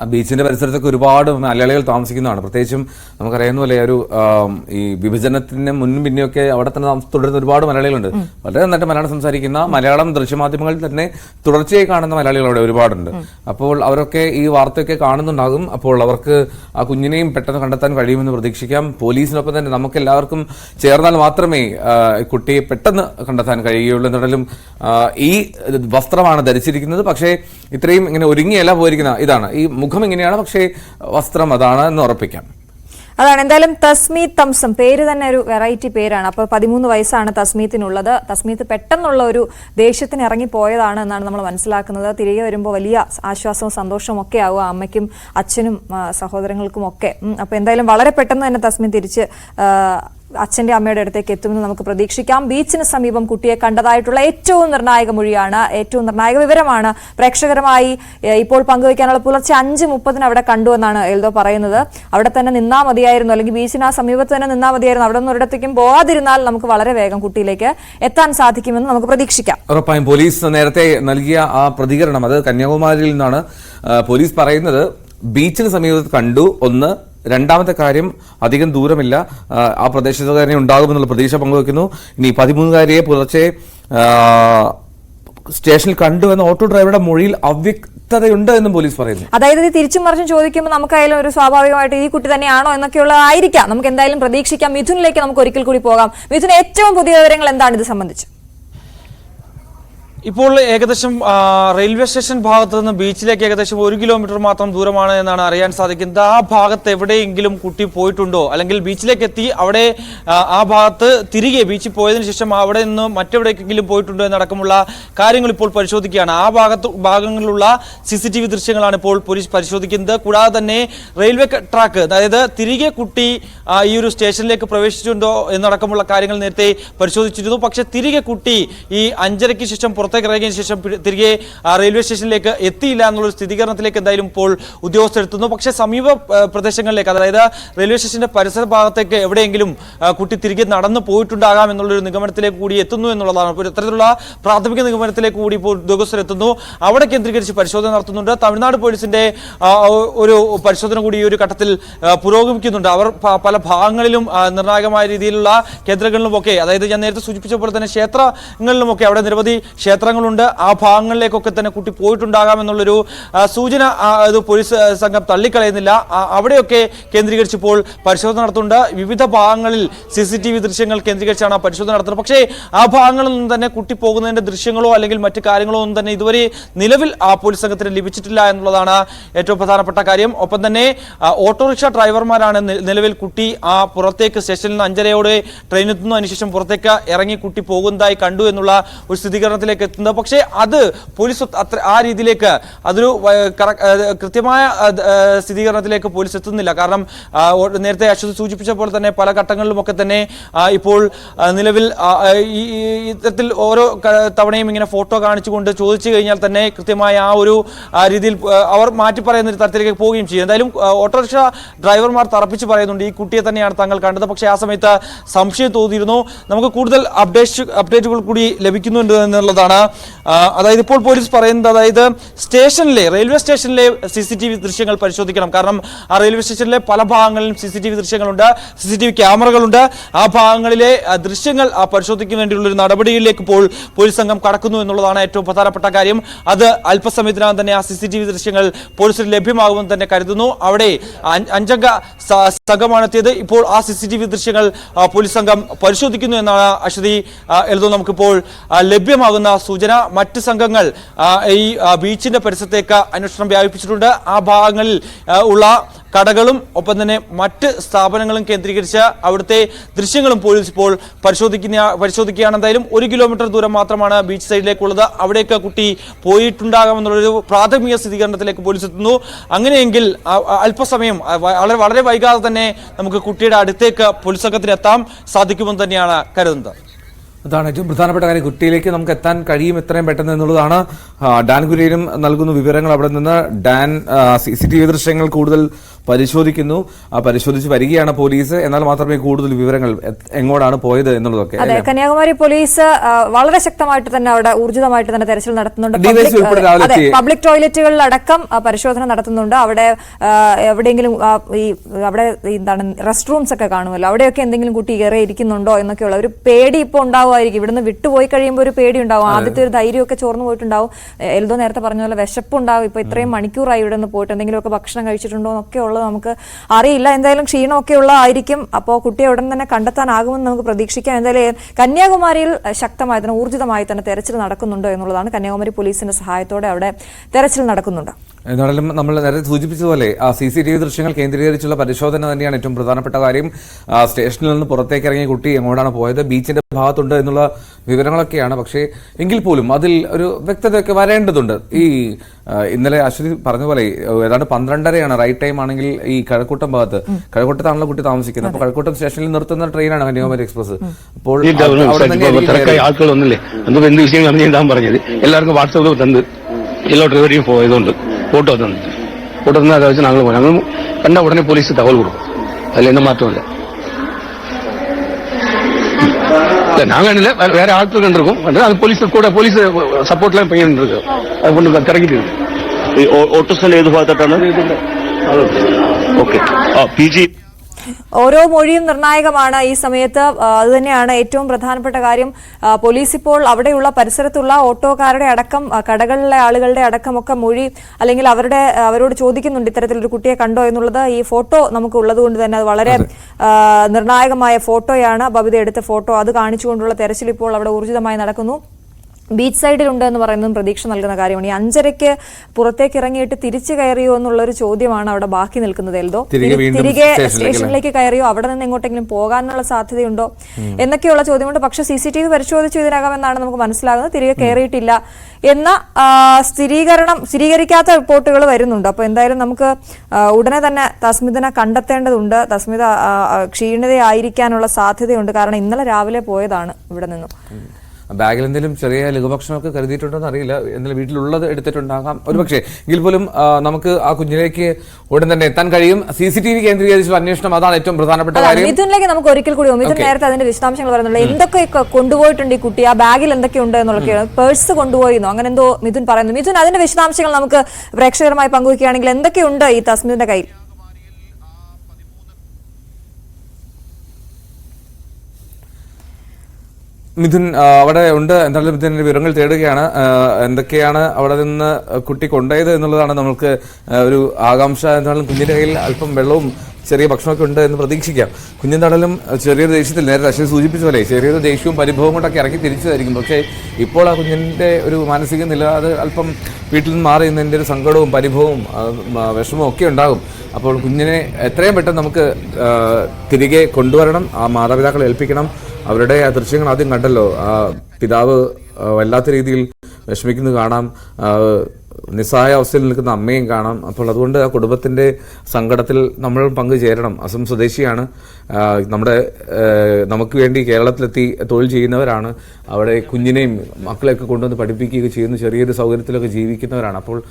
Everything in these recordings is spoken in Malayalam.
ആ ബീച്ചിന്റെ പരിസരത്തൊക്കെ ഒരുപാട് മലയാളികൾ താമസിക്കുന്നതാണ്. പ്രത്യേകിച്ചും നമുക്കറിയാവുന്ന പോലെ ഒരു ഈ വിഭജനത്തിന് മുന്നും പിന്നെയൊക്കെ അവിടെ തന്നെ തുടരുന്ന ഒരുപാട് മലയാളികളുണ്ട്. വളരെ നന്നായിട്ട് മലയാളം സംസാരിക്കുന്ന മലയാളം ദൃശ്യമാധ്യമങ്ങളിൽ തന്നെ തുടർച്ചയായി കാണുന്ന മലയാളികൾ അവിടെ ഒരുപാടുണ്ട്. അപ്പോൾ അവരൊക്കെ ഈ വാർത്തയൊക്കെ കാണുന്നുണ്ടാകും. അപ്പോൾ അവർക്ക് ആ കുഞ്ഞിനെയും പെട്ടെന്ന് കണ്ടെത്താൻ കഴിയുമെന്ന് പ്രതീക്ഷിക്കാം. പോലീസിനൊപ്പം തന്നെ നമുക്ക് എല്ലാവർക്കും ചേർന്നാൽ മാത്രമേ കുട്ടിയെ പെട്ടെന്ന് കണ്ടെത്താൻ കഴിയുകയുള്ളൂ എന്നാലും ഈ വസ്ത്രമാണ് ധരിച്ചിരിക്കുന്നത്. പക്ഷേ ഇത്രയും ഇങ്ങനെ ഒരുങ്ങിയല്ല പോയിരിക്കുന്ന ഇതാണ്. ഈ മുഖം ഇങ്ങനെയാണ് പക്ഷേ വസ്ത്രം അതാണ് എന്ന് ഉറപ്പിക്കാം. അതാണ്. എന്തായാലും തസ്മീത് തംസം പേര് തന്നെ ഒരു വെറൈറ്റി പേരാണ്. അപ്പോൾ പതിമൂന്ന് വയസ്സാണ് തസ്മീത്തിനുള്ളത്. തസ്മീത്ത് പെട്ടെന്നുള്ള ഒരു ദേഷ്യത്തിന് ഇറങ്ങി പോയതാണ് എന്നാണ് നമ്മൾ മനസ്സിലാക്കുന്നത്. തിരികെ വരുമ്പോൾ വലിയ ആശ്വാസവും സന്തോഷവും ഒക്കെ ആവും അമ്മയ്ക്കും അച്ഛനും സഹോദരങ്ങൾക്കും ഒക്കെ. അപ്പൊ അപ്പോൾ എന്തായാലും വളരെ പെട്ടെന്ന് തന്നെ തസ്മീൻ തിരിച്ച് അച്ഛന്റെ അമ്മയുടെ അടുത്തേക്ക് എത്തുമെന്ന് നമുക്ക് പ്രതീക്ഷിക്കാം. ബീച്ചിന് സമീപം കുട്ടിയെ കണ്ടതായിട്ടുള്ള ഏറ്റവും നിർണായക മൊഴിയാണ് ഏറ്റവും നിർണായക വിവരമാണ് പ്രേക്ഷകരുമായി ഇപ്പോൾ പങ്കുവയ്ക്കാനുള്ള പുലർച്ചെ അഞ്ച് മുപ്പതിന് അവിടെ കണ്ടുവെന്നാണ് എൽദോ പറയുന്നത്. അവിടെ തന്നെ നിന്നാ മതിയായിരുന്നു. അല്ലെങ്കിൽ ബീച്ചിന് ആ സമീപത്ത് തന്നെ നിന്നാ മതിയായിരുന്നു. അവിടെ നിന്ന് ഒരിടത്തേക്കും പോകാതിരുന്നാൽ നമുക്ക് വളരെ വേഗം കുട്ടിയിലേക്ക് എത്താൻ സാധിക്കുമെന്ന് നമുക്ക് പ്രതീക്ഷിക്കാം. ഉറപ്പായും പോലീസ് നേരത്തെ നൽകിയ ആ പ്രതികരണം അത് കന്യാകുമാരിയിൽ നിന്നാണ് പോലീസ് പറയുന്നത്. ബീച്ചിന് സമീപത്ത് കണ്ടു ഒന്ന് രണ്ടാമത്തെ കാര്യം അധികം ദൂരമില്ല. ആ, പ്രദേശത്ത് തന്നെ ഉണ്ടാകുമെന്നുള്ള പ്രതീക്ഷ പങ്കുവെക്കുന്നു. ഇനി പതിമൂന്നുകാരിയെ പുലർച്ചെ സ്റ്റേഷനിൽ കണ്ടു എന്ന ഓട്ടോ ഡ്രൈവറുടെ മൊഴിയിൽ അവ്യക്തതയുണ്ട് എന്നും പോലീസ് പറയുന്നു. അതായത് ഇത് തിരിച്ചും മറിച്ചും ചോദിക്കുമ്പോൾ നമുക്കായാലും ഒരു സ്വാഭാവികമായിട്ട് ഈ കുട്ടി തന്നെയാണോ എന്നൊക്കെയുള്ളതായിരിക്കാം നമുക്ക് എന്തായാലും പ്രതീക്ഷിക്കാം. മിഥുനിലേക്ക് നമുക്ക് ഒരിക്കൽ കൂടി പോകാം. മിഥുൻ ഏറ്റവും പുതിയ വിവരങ്ങൾ എന്താണ് ഇത് സംബന്ധിച്ച്? ഇപ്പോൾ ഏകദേശം റെയിൽവേ സ്റ്റേഷൻ ഭാഗത്ത് നിന്ന് ബീച്ചിലേക്ക് ഏകദേശം ഒരു കിലോമീറ്റർ മാത്രം ദൂരമാണ് എന്നാണ് അറിയാൻ സാധിക്കുന്നത്. ആ ഭാഗത്ത് എവിടെയെങ്കിലും കുട്ടി പോയിട്ടുണ്ടോ? അല്ലെങ്കിൽ ബീച്ചിലേക്ക് എത്തി അവിടെ ആ, ഭാഗത്ത് തിരികെ ബീച്ചിൽ പോയതിനു ശേഷം അവിടെ നിന്ന് മറ്റെവിടേക്കെങ്കിലും പോയിട്ടുണ്ടോ എന്നടക്കമുള്ള കാര്യങ്ങൾ ഇപ്പോൾ പരിശോധിക്കുകയാണ്. ആ ഭാഗത്ത് ഭാഗങ്ങളിലുള്ള സി സി ടി വി ദൃശ്യങ്ങളാണ് ഇപ്പോൾ പോലീസ് പരിശോധിക്കുന്നത്. കൂടാതെ തന്നെ റെയിൽവേ ട്രാക്ക് അതായത് തിരികെ കുട്ടി ഈ ഒരു സ്റ്റേഷനിലേക്ക് പ്രവേശിച്ചിട്ടുണ്ടോ എന്നടക്കമുള്ള കാര്യങ്ങൾ നേരത്തെ പരിശോധിച്ചിരുന്നു. പക്ഷേ തിരികെ കുട്ടി ഈ അഞ്ചരയ്ക്ക് ശേഷം പുറത്തേക്ക് ഇറങ്ങിയതിനു ശേഷം തിരികെ റെയിൽവേ സ്റ്റേഷനിലേക്ക് എത്തിയില്ല എന്നുള്ള സ്ഥിരീകരണത്തിലേക്ക് എന്തായാലും ഇപ്പോൾ ഉദ്യോഗസ്ഥർ എത്തുന്നു. പക്ഷേ സമീപ പ്രദേശങ്ങളിലേക്ക് അതായത് റെയിൽവേ സ്റ്റേഷന്റെ പരിസര ഭാഗത്തേക്ക് എവിടെയെങ്കിലും കുട്ടി തിരികെ നടന്നു പോയിട്ടുണ്ടാകാം എന്നുള്ളൊരു നിഗമനത്തിലേക്ക് കൂടി എത്തുന്നു എന്നുള്ളതാണ്. ഇത്തരത്തിലുള്ള പ്രാഥമിക നിഗമനത്തിലേക്ക് കൂടി ഇപ്പോൾ ഉദ്യോഗസ്ഥർ എത്തുന്നു. അവിടെ കേന്ദ്രീകരിച്ച് പരിശോധന നടത്തുന്നുണ്ട്. തമിഴ്നാട് പോലീസിന്റെ ഒരു പരിശോധന കൂടി ഈ ഒരു ഘട്ടത്തിൽ പുരോഗമിക്കുന്നുണ്ട്. അവർ പല ഭാഗങ്ങളിലും നിർണായകമായ രീതിയിലുള്ള കേന്ദ്രങ്ങളിലുമൊക്കെ അതായത് ഞാൻ നേരത്തെ സൂചിപ്പിച്ച പോലെ തന്നെ ക്ഷേത്രങ്ങളിലുമൊക്കെ അവിടെ നിരവധി ക്ഷേത്രങ്ങളുണ്ട്. ആ ഭാഗങ്ങളിലേക്കൊക്കെ തന്നെ കുട്ടി പോയിട്ടുണ്ടാകാം എന്നുള്ളൊരു സൂചന ഇത് പോലീസ് സംഘം തള്ളിക്കളയുന്നില്ല. അവിടെയൊക്കെ കേന്ദ്രീകരിച്ചിപ്പോൾ പരിശോധന നടത്തുന്നുണ്ട്. വിവിധ ഭാഗങ്ങളിൽ സി സി ടി വി ദൃശ്യങ്ങൾ കേന്ദ്രീകരിച്ചാണ് പരിശോധന നടത്തുന്നത്. പക്ഷേ ആ ഭാഗങ്ങളിൽ നിന്ന് തന്നെ കുട്ടി പോകുന്നതിന്റെ ദൃശ്യങ്ങളോ അല്ലെങ്കിൽ മറ്റു കാര്യങ്ങളോ ഒന്നും തന്നെ ഇതുവരെ നിലവിൽ ആ പോലീസ് സംഘത്തിന് ലഭിച്ചിട്ടില്ല എന്നുള്ളതാണ് ഏറ്റവും പ്രധാനപ്പെട്ട കാര്യം. ഒപ്പം തന്നെ ഓട്ടോറിക്ഷ ഡ്രൈവർമാരാണ് നിലവിൽ കുട്ടി ആ പുറത്തേക്ക് സ്റ്റേഷനിൽ നിന്ന് അഞ്ചരയോടെ ട്രെയിൻ എത്തുന്നു പുറത്തേക്ക് ഇറങ്ങി കുട്ടി പോകുന്നതായി കണ്ടു എന്നുള്ള ഒരു സ്ഥിരീകരണത്തിലേക്ക് എത്തുന്നത്. പക്ഷേ അത് പോലീസ് അത്ര ആ രീതിയിലേക്ക് അതൊരു കൃത്യമായ സ്ഥിരീകരണത്തിലേക്ക് പോലീസ് എത്തുന്നില്ല. കാരണം നേരത്തെ അശ്വതി സൂചിപ്പിച്ച പോലെ തന്നെ പല ഘട്ടങ്ങളിലുമൊക്കെ തന്നെ ഇപ്പോൾ നിലവിൽ ഈ ഇത്തരത്തിൽ ഓരോ തവണയും ഇങ്ങനെ ഫോട്ടോ കാണിച്ചുകൊണ്ട് ചോദിച്ചു കഴിഞ്ഞാൽ തന്നെ കൃത്യമായ ആ ഒരു രീതിയിൽ അവർ മാറ്റി പറയുന്ന ഒരു തരത്തിലേക്ക് പോവുകയും ചെയ്യും. എന്തായാലും ഓട്ടോറിക്ഷ ഡ്രൈവർമാർ തറപ്പിച്ച് പറയുന്നുണ്ട്. ഈ കുട്ടിയെ തന്നെയാണ് താങ്കൾ കണ്ടത്. പക്ഷേ ആ സമയത്ത് സംശയം തോന്നിയിരുന്നു. നമുക്ക് കൂടുതൽ അപ്ഡേറ്റ് അപ്ഡേറ്റുകൾ കൂടി ലഭിക്കുന്നുണ്ട് എന്നുള്ളതാണ് അതായത് ഇപ്പോൾ പോലീസ് പറയുന്നത് അതായത് സ്റ്റേഷനിലെ റെയിൽവേ സ്റ്റേഷനിലെ സി സി ടി വി ദൃശ്യങ്ങൾ പരിശോധിക്കണം. കാരണം ആ റെയിൽവേ സ്റ്റേഷനിലെ പല ഭാഗങ്ങളിലും സി സി ടി വി ദൃശ്യങ്ങളുണ്ട് സി സി ടി വി ക്യാമറകളുണ്ട്. ആ ഭാഗങ്ങളിലെ ദൃശ്യങ്ങൾ പരിശോധിക്കാൻ വേണ്ടിയുള്ള ഒരു നടപടിയിലേക്ക് ഇപ്പോൾ പോലീസ് സംഘം കടക്കുന്നു എന്നുള്ളതാണ് ഏറ്റവും പ്രധാനപ്പെട്ട കാര്യം. അത് അല്പസമയത്തിനകം തന്നെ ആ സി സി ടി വി ദൃശ്യങ്ങൾ പോലീസിന് ലഭ്യമാകുമെന്ന് തന്നെ കരുതുന്നു. അവിടെ അഞ്ച് അഞ്ചംഗ സംഘമാണെത്തിയത്. ഇപ്പോൾ ആ സി സി ടി വി ദൃശ്യങ്ങൾ പോലീസ് സംഘം പരിശോധിക്കുന്നു എന്നാണ് അശ്വതി എഴുതുന്നു. നമുക്കിപ്പോൾ ലഭ്യമാകുന്ന സൂചന. മറ്റ് സംഘങ്ങൾ ഈ ബീച്ചിന്റെ പരിസരത്തേക്ക് അന്വേഷണം വ്യാപിപ്പിച്ചിട്ടുണ്ട്. ആ ഭാഗങ്ങളിൽ ഉള്ള കടകളും ഒപ്പം തന്നെ മറ്റ് സ്ഥാപനങ്ങളും കേന്ദ്രീകരിച്ച് അവിടുത്തെ ദൃശ്യങ്ങളും പോലീസ് ഇപ്പോൾ പരിശോധിക്കുന്ന പരിശോധിക്കുകയാണ്. എന്തായാലും ഒരു കിലോമീറ്റർ ദൂരം മാത്രമാണ് ബീച്ച് സൈഡിലേക്കുള്ളത്. അവിടേക്ക് കുട്ടി പോയിട്ടുണ്ടാകാമെന്നുള്ളൊരു പ്രാഥമിക സ്ഥിരീകരണത്തിലേക്ക് പോലീസ് എത്തുന്നു. അങ്ങനെയെങ്കിൽ അല്പസമയം വളരെ വളരെ വൈകാതെ തന്നെ നമുക്ക് കുട്ടിയുടെ അടുത്തേക്ക് പോലീസ് സംഘത്തിന് എത്താൻ സാധിക്കുമെന്ന് തന്നെയാണ് കരുതുന്നത്. അതാണ് ഏറ്റവും പ്രധാനപ്പെട്ട കാര്യം. കുട്ടിയിലേക്ക് നമുക്ക് എത്താൻ കഴിയും എത്രയും പെട്ടെന്ന് എന്നുള്ളതാണ് ഡാൻ കുര്യനും നൽകുന്ന വിവരങ്ങൾ അവിടെ നിന്ന്. ഡാൻ സി സി ടി വി ദൃശ്യങ്ങൾ കൂടുതൽ പരിശോധിക്കുന്നു. പരിശോധിച്ച് വരികയാണ് പോലീസ്. എന്നാൽ മാത്രമേ കൂടുതൽ വിവരങ്ങൾ എങ്ങോട്ടാണ് പോയത് എന്നുള്ളതൊക്കെ. അതെ കന്യാകുമാരി പോലീസ് വളരെ ശക്തമായിട്ട് തന്നെ അവിടെ ഊർജിതമായിട്ട് തന്നെ തെരച്ചിൽ നടത്തുന്നുണ്ട്. പബ്ലിക്- ടോയ്ലറ്റുകളിൽ ടോയ്ലറ്റുകളിലടക്കം പരിശോധന നടത്തുന്നുണ്ട്. അവിടെ എവിടെയെങ്കിലും ഈ അവിടെ എന്താണ് റെസ്റ്റ് റൂംസ് ഒക്കെ കാണുമല്ലോ. അവിടെയൊക്കെ എന്തെങ്കിലും കുട്ടി കയറി ഇരിക്കുന്നുണ്ടോ എന്നൊക്കെയുള്ള ഒരു പേടി ഇപ്പോൾ ഉണ്ടാവുമായിരിക്കും ഇവിടുന്ന് വിട്ടുപോയി കഴിയുമ്പോൾ ഒരു പേടി ഉണ്ടാവും ആദ്യത്തെ ഒരു ധൈര്യമൊക്കെ ചോർന്നു പോയിട്ടുണ്ടാവും. എൽദോ നേരത്തെ പറഞ്ഞ പോലെ വിശപ്പുണ്ടാവും. ഇപ്പൊ ഇത്രയും മണിക്കൂറായി ഇവിടെ നിന്ന് പോയിട്ട് എന്തെങ്കിലുമൊക്കെ ഭക്ഷണം കഴിച്ചിട്ടുണ്ടോ എന്നൊക്കെ ഉള്ളത് നമുക്ക് അറിയില്ല. എന്തായാലും ക്ഷീണമൊക്കെ ഉള്ളതായിരിക്കും. അപ്പോൾ കുട്ടിയെ ഉടൻ തന്നെ കണ്ടെത്താനാകുമെന്ന് നമുക്ക് പ്രതീക്ഷിക്കാം. എന്തായാലും കന്യാകുമാരിയിൽ ശക്തമായി തന്നെ ഊർജിതമായി തന്നെ തെരച്ചിൽ നടക്കുന്നുണ്ടോ എന്നുള്ളതാണ് കന്യാകുമാരി പോലീസിന്റെ സഹായത്തോടെ അവിടെ തെരച്ചിൽ നടക്കുന്നുണ്ട്. എന്നാലും നമ്മൾ നേരത്തെ സൂചിപ്പിച്ചതുപോലെ ആ സി സി ടി വി ദൃശ്യങ്ങൾ കേന്ദ്രീകരിച്ചുള്ള പരിശോധന തന്നെയാണ് ഏറ്റവും പ്രധാനപ്പെട്ട കാര്യം. ആ, സ്റ്റേഷനിൽ നിന്ന് പുറത്തേക്ക് ഇറങ്ങിയ കുട്ടി എങ്ങോട്ടാണ് പോയത് ബീച്ചിന്റെ ഭാഗത്തുണ്ട് എന്നുള്ള വിവരങ്ങളൊക്കെയാണ്. പക്ഷേ എങ്കിൽ പോലും അതിൽ ഒരു വ്യക്തതയൊക്കെ വരേണ്ടതുണ്ട്. ഈ ഇന്നലെ അശ്വതി പറഞ്ഞ പോലെ ഏതാണ്ട് പന്ത്രണ്ടരയാണ് റൈറ്റ് ടൈം ആണെങ്കിൽ ഈ കഴക്കൂട്ടം ഭാഗത്ത്. കഴക്കൂട്ടത്താണല്ലോ കുട്ടി താമസിക്കുന്നത്. അപ്പോൾ കഴക്കൂട്ടം സ്റ്റേഷനിൽ നിർത്തുന്ന ട്രെയിനാണ് കന്യാകുമാരി എക്സ്പ്രസ്. അപ്പോൾ ആൾക്കാർ എന്ത് പറഞ്ഞത്? എല്ലാവർക്കും വാട്സപ്പ് തന്ന് എല്ലാ ഡ്രൈവറിയും പോയതുകൊണ്ട്. ഫോട്ടോ തന്നു ഫോട്ടോ തന്നെ അത് വെച്ച് ഞങ്ങൾ പോയി ഞങ്ങൾ കണ്ട ഉടനെ പോലീസ് തകവൽ കൊടുക്കും അതിൽ എന്നെ മാറ്റമില്ല இல்ல நாங்க இல்ல வேற- வேற ஆட்கள் கண்டிருக்கோம் அது போலீஸ் கூட போலீஸ் சப்போர்ட்லாம் பையன் இருக்கு அது கொண்டு திறக்கிட்டு இருக்கு ഈ ഓ- ഓട്ടോ സ്റ്റാൻഡ് ഏത് ഭാഗത്തായിട്ടാണ് ഓക്കെ ആ പി ജി ഓരോ മൊഴിയും നിർണായകമാണ് ഈ സമയത്ത്. അത് അതുതന്നെയാണ് ഏറ്റവും പ്രധാനപ്പെട്ട കാര്യം. പോലീസ് ഇപ്പോൾ അവിടെയുള്ള പരിസരത്തുള്ള ഓട്ടോക്കാരുടെ അടക്കം കടകളിലെ ആളുകളുടെ അടക്കമൊക്കെ മൊഴി അല്ലെങ്കിൽ അവരുടെ അവരോട് ചോദിക്കുന്നുണ്ട് ഇത്തരത്തിൽ ഒരു കുട്ടിയെ കണ്ടോ എന്നുള്ളത്. ഈ ഫോട്ടോ നമുക്ക് ഉള്ളത് കൊണ്ട് തന്നെ അത്. വളരെ നിർണായകമായ ഫോട്ടോയാണ്. ബബിത എടുത്ത ഫോട്ടോ അത് കാണിച്ചുകൊണ്ടുള്ള തെരച്ചിൽ ഇപ്പോൾ അവിടെ ഊർജിതമായി നടക്കുന്നു. ബീച്ച് സൈഡിലുണ്ട് എന്ന് പറയുന്നതും പ്രതീക്ഷ നൽകുന്ന കാര്യമാണ്. ഈ അഞ്ചരയ്ക്ക് പുറത്തേക്ക് ഇറങ്ങിയിട്ട് തിരിച്ചു കയറിയോ എന്നുള്ളൊരു ചോദ്യമാണ് അവിടെ ബാക്കി നിൽക്കുന്നത് എൽദോ. തിരികെ സ്റ്റേഷനിലേക്ക് കയറിയോ അവിടെ നിന്ന് എങ്ങോട്ടെങ്കിലും പോകാനുള്ള സാധ്യതയുണ്ടോ? എന്നൊക്കെയുള്ള ചോദ്യമുണ്ട്. പക്ഷെ സി സി ടി വി പരിശോധിച്ചു ഇതിനകമെന്നാണ് നമുക്ക് മനസ്സിലാകുന്നത്. തിരികെ കയറിയിട്ടില്ല എന്ന സ്ഥിരീകരണം സ്ഥിരീകരിക്കാത്ത റിപ്പോർട്ടുകൾ വരുന്നുണ്ട്. അപ്പോൾ എന്തായാലും നമുക്ക് ഉടനെ തന്നെ തസ്മിതനെ കണ്ടെത്തേണ്ടതുണ്ട്. തസ്മിത ക്ഷീണിതയായിരിക്കാനുള്ള സാധ്യതയുണ്ട്. കാരണം ഇന്നലെ രാവിലെ പോയതാണ് ഇവിടെ നിന്നും. ബാഗിൽ എന്തെങ്കിലും ചെറിയ ലഘുഭക്ഷണമൊക്കെ കരുതിയിട്ടുണ്ടോ അറിയില്ല. എന്തെങ്കിലും വീട്ടിലുള്ളത് എടുത്തിട്ടുണ്ടാകാം. ഒരു പക്ഷേ എങ്കിൽ പോലും നമുക്ക് ആ കുഞ്ഞിലേക്ക് ഉടൻ തന്നെ എത്താൻ കഴിയും. സി സി ടി വി കേന്ദ്രീകരിച്ചുള്ള അന്വേഷണം അതാണ് ഏറ്റവും പ്രധാനപ്പെട്ട കാര്യം. മിഥുനിലേക്ക് നമുക്ക് ഒരിക്കൽ കൂടി. മിഥുൻ നേരത്തെ അതിന്റെ വിശദാംശങ്ങൾ പറയുന്നുണ്ട്. എന്തൊക്കെ കൊണ്ടുപോയിട്ടുണ്ട് ഈ കുട്ടി? ആ ബാഗിൽ എന്തൊക്കെ ഉണ്ട് എന്നുള്ളതൊക്കെയാണ് പേഴ്സ് കൊണ്ടുപോയിരുന്നു അങ്ങനെ എന്തോ മിഥുൻ പറയുന്നു. മിഥുൻ അതിന്റെ വിശദാംശങ്ങൾ നമുക്ക് പ്രേക്ഷകരുമായി പങ്കുവയ്ക്കുകയാണെങ്കിൽ എന്തൊക്കെയുണ്ട് ഈ തസ്മിന്റെ കയ്യിൽ? മിഥുൻ അവിടെ ഉണ്ട്. എന്തായാലും മിഥുൻ വിവരങ്ങൾ തേടുകയാണ്. എന്തൊക്കെയാണ് അവിടെ നിന്ന് കുട്ടി കൊണ്ടുപോയത് എന്നുള്ളതാണ് നമുക്ക് ഒരു ആകാംക്ഷ. എന്തായാലും കുഞ്ഞിന്റെ കയ്യിൽ അല്പം വെള്ളവും ചെറിയ ഭക്ഷണമൊക്കെ ഉണ്ട് എന്ന് പ്രതീക്ഷിക്കാം. കുഞ്ഞെന്താണെങ്കിലും ചെറിയൊരു ദേഷ്യത്തിൽ നേരെ അശ്വതി സൂചിപ്പിച്ച പോലെ ചെറിയൊരു ദേഷ്യവും പരിഭവവും കൊണ്ടൊക്കെ ഇറക്കി തിരിച്ചതായിരിക്കും. പക്ഷേ ഇപ്പോൾ ആ കുഞ്ഞിന്റെ ഒരു മാനസിക നില അത് അല്പം വീട്ടിൽ നിന്ന് മാറി നിന്നതിന്റെ ഒരു സങ്കടവും പരിഭവവും വിഷമവും ഒക്കെ ഉണ്ടാകും. അപ്പോൾ കുഞ്ഞിനെ എത്രയും പെട്ടെന്ന് നമുക്ക് തിരികെ കൊണ്ടുവരണം. ആ മാതാപിതാക്കളെ ഏൽപ്പിക്കണം. അവരുടെ ആ ദൃശ്യങ്ങൾ ആദ്യം കണ്ടല്ലോ. ആ പിതാവ് വല്ലാത്ത രീതിയിൽ വിഷമിക്കുന്നത് കാണാം. നിസ്സഹായ അവസ്ഥയിൽ നിൽക്കുന്ന അമ്മയും കാണാം. അപ്പോൾ അതുകൊണ്ട് ആ കുടുംബത്തിന്റെ സങ്കടത്തിൽ നമ്മൾ പങ്കുചേരണം. അസം സ്വദേശിയാണ്. നമ്മുടെ നമുക്ക് വേണ്ടി കേരളത്തിലെത്തി തൊഴിൽ ചെയ്യുന്നവരാണ്. അവിടെ കുഞ്ഞിനെയും മക്കളെയൊക്കെ കൊണ്ടുവന്ന് പഠിപ്പിക്കുകയൊക്കെ ചെയ്യുന്ന ചെറിയൊരു സൗകര്യത്തിലൊക്കെ ജീവിക്കുന്നവരാണ്. അപ്പോൾ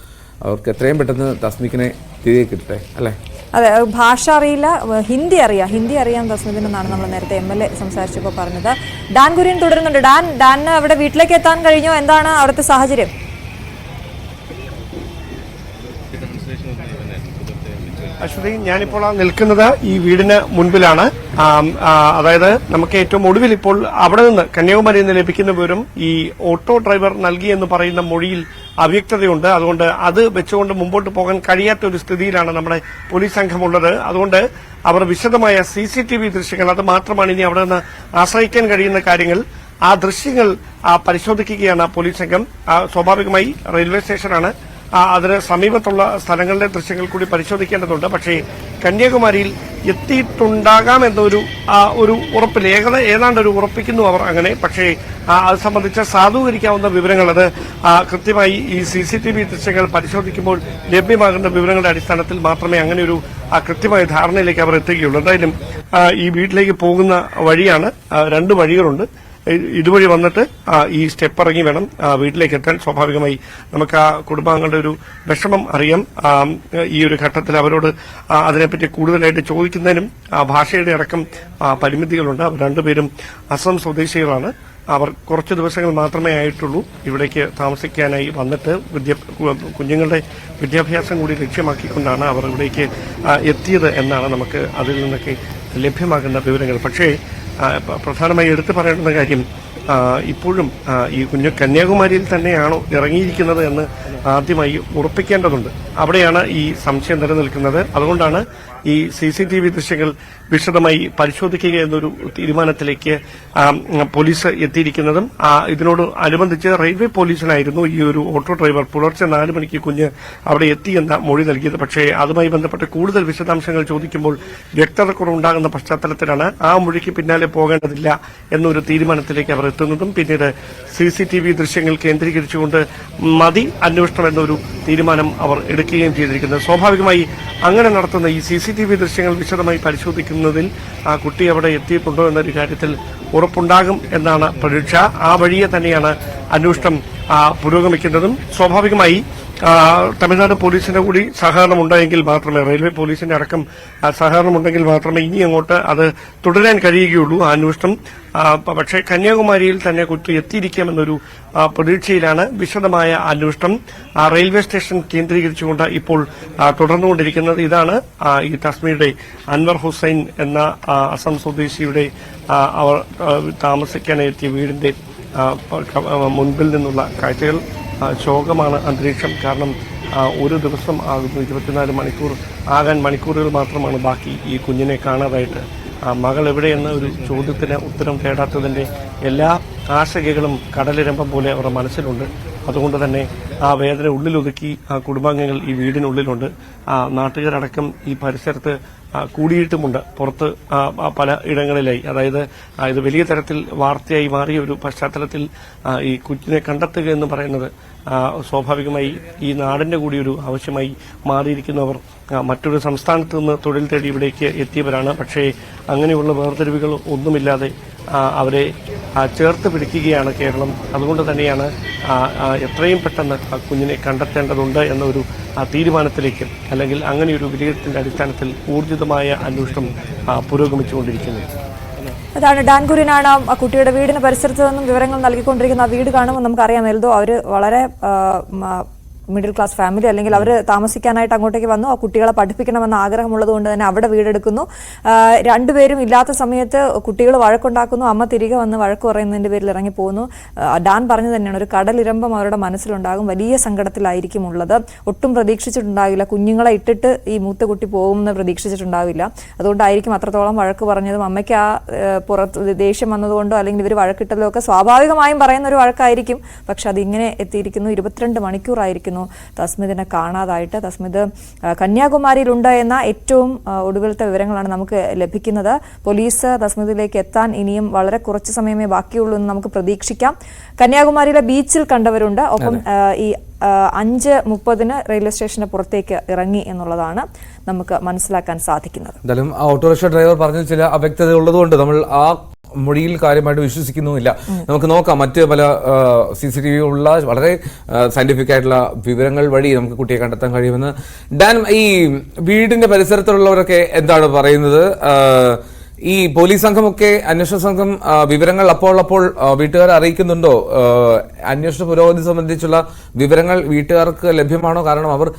അവർക്ക് എത്രയും പെട്ടെന്ന് തസ്മിക്കിനെ തിരികെ കിട്ടട്ടെ അല്ലേ? അതെ ഭാഷ അറിയില്ല ഹിന്ദി അറിയാം. ഹിന്ദി അറിയാം തസ്മിദിനെന്നാണ് നമ്മൾ നേരത്തെ എം എൽ എ സംസാരിച്ചപ്പോൾ പറഞ്ഞത്. ഡാൻ കുര്യൻ തുടരുന്നുണ്ട്. ഡാൻ ഡാൻ അവിടെ വീട്ടിലേക്ക് എത്താൻ കഴിഞ്ഞോ? എന്താണ് അവിടുത്തെ സാഹചര്യം? അശ്വതി ഞാനിപ്പോൾ നിൽക്കുന്നത് ഈ വീടിന് മുൻപിലാണ്. അതായത് നമുക്ക് ഏറ്റവും ഒടുവിൽ ഇപ്പോൾ അവിടെ നിന്ന് കന്യാകുമാരിയിൽ നിന്ന് ലഭിക്കുന്ന വിവരം ഈ ഓട്ടോ ഡ്രൈവർ നൽകി എന്ന് പറയുന്ന മൊഴിയിൽ അവ്യക്തതയുണ്ട്. അതുകൊണ്ട് അത് വെച്ചുകൊണ്ട് മുമ്പോട്ട് പോകാൻ കഴിയാത്ത ഒരു സ്ഥിതിയിലാണ് നമ്മുടെ പോലീസ് സംഘമുള്ളത്. അതുകൊണ്ട് അവർ വിശദമായ സി സി ടി വി ദൃശ്യങ്ങൾ അത് മാത്രമാണ് ഇനി അവിടെ നിന്ന് ആശ്രയിക്കാൻ കഴിയുന്ന കാര്യങ്ങൾ ആ ദൃശ്യങ്ങൾ പരിശോധിക്കുകയാണ് പോലീസ് സംഘം. സ്വാഭാവികമായി റെയിൽവേ സ്റ്റേഷനാണ്. അതിന് സമീപത്തുള്ള സ്ഥലങ്ങളിലെ ദൃശ്യങ്ങൾ കൂടി പരിശോധിക്കേണ്ടതുണ്ട്. പക്ഷേ കന്യാകുമാരിയിൽ എത്തിയിട്ടുണ്ടാകാം എന്നൊരു ഒരു ഉറപ്പിൽ ഏകദ ഏതാണ്ട് ഒരു ഉറപ്പിക്കുന്നു അവർ അങ്ങനെ. പക്ഷേ അത് സംബന്ധിച്ച് സാധൂകരിക്കാവുന്ന വിവരങ്ങൾ അത് കൃത്യമായി ഈ സി സി ടി വി ദൃശ്യങ്ങൾ പരിശോധിക്കുമ്പോൾ ലഭ്യമാകുന്ന വിവരങ്ങളുടെ അടിസ്ഥാനത്തിൽ മാത്രമേ അങ്ങനെ ഒരു കൃത്യമായ ധാരണയിലേക്ക് അവർ എത്തുകയുള്ളൂ. എന്തായാലും ഈ വീട്ടിലേക്ക് പോകുന്ന വഴിയാണ് രണ്ട് വഴികളുണ്ട്. ഇതുവഴി വന്നിട്ട് ഈ സ്റ്റെപ്പ് ഇറങ്ങി വേണം വീട്ടിലേക്ക് എത്താൻ. സ്വാഭാവികമായി നമുക്ക് ആ കുടുംബാംഗങ്ങളുടെ ഒരു വിഷമം അറിയാം. ഈ ഒരു ഘട്ടത്തിൽ അവരോട് അതിനെപ്പറ്റി കൂടുതലായിട്ട് ചോദിക്കുന്നതിനും ആ, ഭാഷയുടെ അടക്കം പരിമിതികളുണ്ട്. അവർ രണ്ടുപേരും അസം സ്വദേശികളാണ്. അവർ കുറച്ച് ദിവസങ്ങൾ മാത്രമേ ആയിട്ടുള്ളൂ ഇവിടേക്ക് താമസിക്കാനായി വന്നിട്ട് കുഞ്ഞുങ്ങളുടെ വിദ്യാഭ്യാസം കൂടി ലക്ഷ്യമാക്കിക്കൊണ്ടാണ് അവർ ഇവിടേക്ക് എത്തിയത് എന്നാണ് നമുക്ക് അതിൽ നിന്നൊക്കെ ലഭ്യമാകുന്ന വിവരങ്ങൾ. പക്ഷേ പ്രധാനമായി എടുത്തു പറയേണ്ടുന്ന കാര്യം ഇപ്പോഴും ഈ കുഞ്ഞു കന്യാകുമാരിയിൽ തന്നെയാണോ ഇറങ്ങിയിരിക്കുന്നത് എന്ന് ആദ്യമായി ഉറപ്പിക്കേണ്ടതുണ്ട്. അവിടെയാണ് ഈ സംശയം നിലനിൽക്കുന്നത്. അതുകൊണ്ടാണ് ഈ സി സി ടി വി ദൃശ്യങ്ങൾ വിശദമായി പരിശോധിക്കുക എന്നൊരു തീരുമാനത്തിലേക്ക് പോലീസ് എത്തിയിരിക്കുന്നതും ഇതിനോട് അനുബന്ധിച്ച് റെയിൽവേ പോലീസിനായിരുന്നു ഈ ഒരു ഓട്ടോ ഡ്രൈവർ പുലർച്ചെ നാല് മണിക്ക് കുഞ്ഞ് അവിടെ എത്തിയെന്ന മൊഴി നൽകിയത്. പക്ഷേ അതുമായി ബന്ധപ്പെട്ട് കൂടുതൽ വിശദാംശങ്ങൾ ചോദിക്കുമ്പോൾ വ്യക്തത കുറവുണ്ടാകുന്ന പശ്ചാത്തലത്തിലാണ് ആ മൊഴിക്ക് പിന്നാലെ പോകേണ്ടതില്ല എന്നൊരു തീരുമാനത്തിലേക്ക് അവർ എത്തുന്നതും പിന്നീട് സി സി ടി വി ദൃശ്യങ്ങൾ കേന്ദ്രീകരിച്ചുകൊണ്ട് മതി അന്വേഷണം എന്നൊരു തീരുമാനം അവർ എടുക്കുകയും ചെയ്തിരിക്കുന്നത് സ്വാഭാവികമായി അങ്ങനെ നടത്തുന്ന ഈ സി സി ടി വി ദൃശ്യങ്ങൾ വിശദമായി പരിശോധിക്കുന്നതിൽ ആ കുട്ടി അവിടെ എത്തിയിട്ടുണ്ടോ എന്നൊരു കാര്യത്തിൽ ഉറപ്പുണ്ടാകും എന്നാണ് പ്രതീക്ഷ. ആ വഴിയെ തന്നെയാണ് അന്വേഷണം പുരോഗമിക്കുന്നതും. സ്വാഭാവികമായി തമിഴ്നാട് പോലീസിന്റെ കൂടി സഹകരണം ഉണ്ടായെങ്കിൽ മാത്രമേ റെയിൽവേ പോലീസിന്റെ അടക്കം സഹകരണം ഉണ്ടെങ്കിൽ മാത്രമേ ഇനി അങ്ങോട്ട് അത് തുടരാൻ കഴിയുകയുള്ളൂ. ആ അന്വേഷണം പക്ഷേ കന്യാകുമാരിയിൽ തന്നെ കുട്ടി എത്തിയിരിക്കാമെന്നൊരു പ്രതീക്ഷയിലാണ് വിശദമായ അന്വേഷണം. റെയിൽവേ സ്റ്റേഷൻ കേന്ദ്രീകരിച്ചുകൊണ്ട് ഇപ്പോൾ തുടർന്നുകൊണ്ടിരിക്കുന്നത് ഇതാണ്. ഈ തസ്മിയുടെ അൻവർ ഹുസൈൻ എന്ന അസം സ്വദേശിയുടെ അവർ താമസിക്കാനെത്തിയ വീടിന്റെ മുൻപിൽ നിന്നുള്ള കാഴ്ചകൾ. ശോകമാണ് അന്തരീക്ഷം. കാരണം ഒരു ദിവസം ആകുന്നു ഇരുപത്തിനാല് മണിക്കൂർ ആകാൻ മണിക്കൂറുകൾ മാത്രമാണ് ബാക്കി ഈ കുഞ്ഞിനെ കാണാതായിട്ട്. മകൾ എവിടെയെന്ന ഒരു ചോദ്യത്തിന് ഉത്തരം തേടാത്തതിന്റെ എല്ലാ ആശങ്കകളും കടലിരമ്പം പോലെ അവരുടെ മനസ്സിലുണ്ട്. അതുകൊണ്ട് തന്നെ ആ വേദന ഉള്ളിലൊതുക്കി ആ കുടുംബാംഗങ്ങൾ ഈ വീടിനുള്ളിലുണ്ട്. ആ നാട്ടുകാരടക്കം ഈ പരിസരത്ത് കൂടിയിട്ടുമുണ്ട്. പുറത്ത് പല ഇടങ്ങളിലായി. അതായത് ഇത് വലിയ തരത്തിൽ വാർത്തയായി മാറിയ ഒരു പശ്ചാത്തലത്തിൽ ഈ കുഞ്ഞിനെ കണ്ടെത്തുക എന്ന് പറയുന്നത് സ്വാഭാവികമായി ഈ നാടിന്റെ കൂടി ഒരു ആവശ്യമായി മാറിയിരിക്കുന്നവർ മറ്റൊരു സംസ്ഥാനത്ത് നിന്ന് തൊഴിൽ തേടി ഇവിടേക്ക് എത്തിയവരാണ്. പക്ഷേ അങ്ങനെയുള്ള വേർതിരിവുകൾ ഒന്നുമില്ലാതെ അവരെ ചേർത്ത് പിടിക്കുകയാണ് കേരളം. അതുകൊണ്ട് തന്നെയാണ് എത്രയും പെട്ടെന്ന് ആ കുഞ്ഞിനെ കണ്ടെത്തേണ്ടതുണ്ട് എന്നൊരു തീരുമാനത്തിലേക്ക് അല്ലെങ്കിൽ അങ്ങനെ ഒരു വിലയിരുത്തലിന്റെ അടിസ്ഥാനത്തിൽ ഊർജിതമായ അന്വേഷണം പുരോഗമിച്ചുകൊണ്ടിരിക്കുന്നത് അതാണ് ഡാൻകുരിനാണ് ആ കുട്ടിയുടെ വീടിന് പരിസരത്ത് നിന്നും വിവരങ്ങൾ നൽകിക്കൊണ്ടിരിക്കുന്ന ആ വീട് കാണുമ്പോൾ നമുക്കറിയാം എൽദോ അവർ വളരെ മിഡിൽ ക്ലാസ് ഫാമിലി അല്ലെങ്കിൽ അവർ താമസിക്കാനായിട്ട് അങ്ങോട്ടേക്ക് വന്നു ആ കുട്ടികളെ പഠിപ്പിക്കണമെന്ന ആഗ്രഹമുള്ളത് കൊണ്ട് തന്നെ അവിടെ വീടെടുക്കുന്നു. രണ്ടുപേരും ഇല്ലാത്ത സമയത്ത് കുട്ടികൾ വഴക്കുണ്ടാക്കുന്നു അമ്മ തിരികെ വന്ന് വഴക്ക് പറയുന്നതിന്റെ പേരിൽ ഇറങ്ങി പോകുന്നു ഡാൻ പറഞ്ഞു തന്നെയാണ് ഒരു കടലിരമ്പം അവരുടെ മനസ്സിലുണ്ടാകും വലിയ സങ്കടത്തിലായിരിക്കും ഉള്ളത് ഒട്ടും പ്രതീക്ഷിച്ചിട്ടുണ്ടാകില്ല കുഞ്ഞുങ്ങളെ ഇട്ടിട്ട് ഈ മൂത്ത കുട്ടി പോകുമെന്ന് പ്രതീക്ഷിച്ചിട്ടുണ്ടാവില്ല. അതുകൊണ്ടായിരിക്കും അത്രത്തോളം വഴക്ക് പറഞ്ഞതും. അമ്മയ്ക്ക് ആ പുറത്ത് ദേഷ്യം വന്നതുകൊണ്ടോ അല്ലെങ്കിൽ ഇവർ വഴക്കിട്ടതോ ഒക്കെ സ്വാഭാവികമായും പറയുന്ന ഒരു വഴക്കായിരിക്കും. പക്ഷെ അത് ഇങ്ങനെ എത്തിയിരിക്കുന്നു ഇരുപത്തിരണ്ട് മണിക്കൂറായിരിക്കുന്നു. തസ്മിദിനെ കാണാതായിട്ട്. തസ്മിദ് ആ, കന്യാകുമാരിയിലുണ്ട് എന്ന ഏറ്റവും ഒടുവിലത്തെ വിവരങ്ങളാണ് നമുക്ക് ലഭിക്കുന്നത്. പോലീസ് തസ്മിദിലേക്ക് എത്താൻ ഇനിയും വളരെ കുറച്ച് സമയമേ ബാക്കിയുള്ളൂ എന്ന് നമുക്ക് പ്രതീക്ഷിക്കാം. കന്യാകുമാരിയിലെ ബീച്ചിൽ കണ്ടവരുണ്ട്. ഒപ്പം ഈ അഞ്ച് മുപ്പതിന് റെയിൽവേ സ്റ്റേഷന് പുറത്തേക്ക് ഇറങ്ങി എന്നുള്ളതാണ് നമുക്ക് മനസ്സിലാക്കാൻ സാധിക്കുന്നത്. എന്തായാലും ഓട്ടോറിക്ഷ ഡ്രൈവർ പറഞ്ഞ ചില അവ്യക്തത ഉള്ളതുകൊണ്ട് നമ്മൾ ആ മൊഴിയിൽ കാര്യമായിട്ട് വിശ്വസിക്കുന്നുമില്ല. നമുക്ക് നോക്കാം. മറ്റ് പല സി സി ടി വി ഉള്ള വളരെ സയന്റിഫിക് ആയിട്ടുള്ള വിവരങ്ങൾ വഴി നമുക്ക് കുട്ടിയെ കണ്ടെത്താൻ കഴിയുമെന്ന്. ഡാൻ ഈ വീടിന്റെ പരിസരത്തുള്ളവരൊക്കെ എന്താണ് പറയുന്നത്? ഈ പോലീസ് സംഘമൊക്കെ അന്വേഷണ സംഘം വിവരങ്ങൾ അപ്പോൾ അപ്പോൾ വീട്ടുകാരെ അറിയിക്കുന്നുണ്ടോ? അന്വേഷണ പുരോഗതി സംബന്ധിച്ചുള്ള വിവരങ്ങൾ വീട്ടുകാർക്ക് ലഭ്യമാണോ? കാരണം അവർ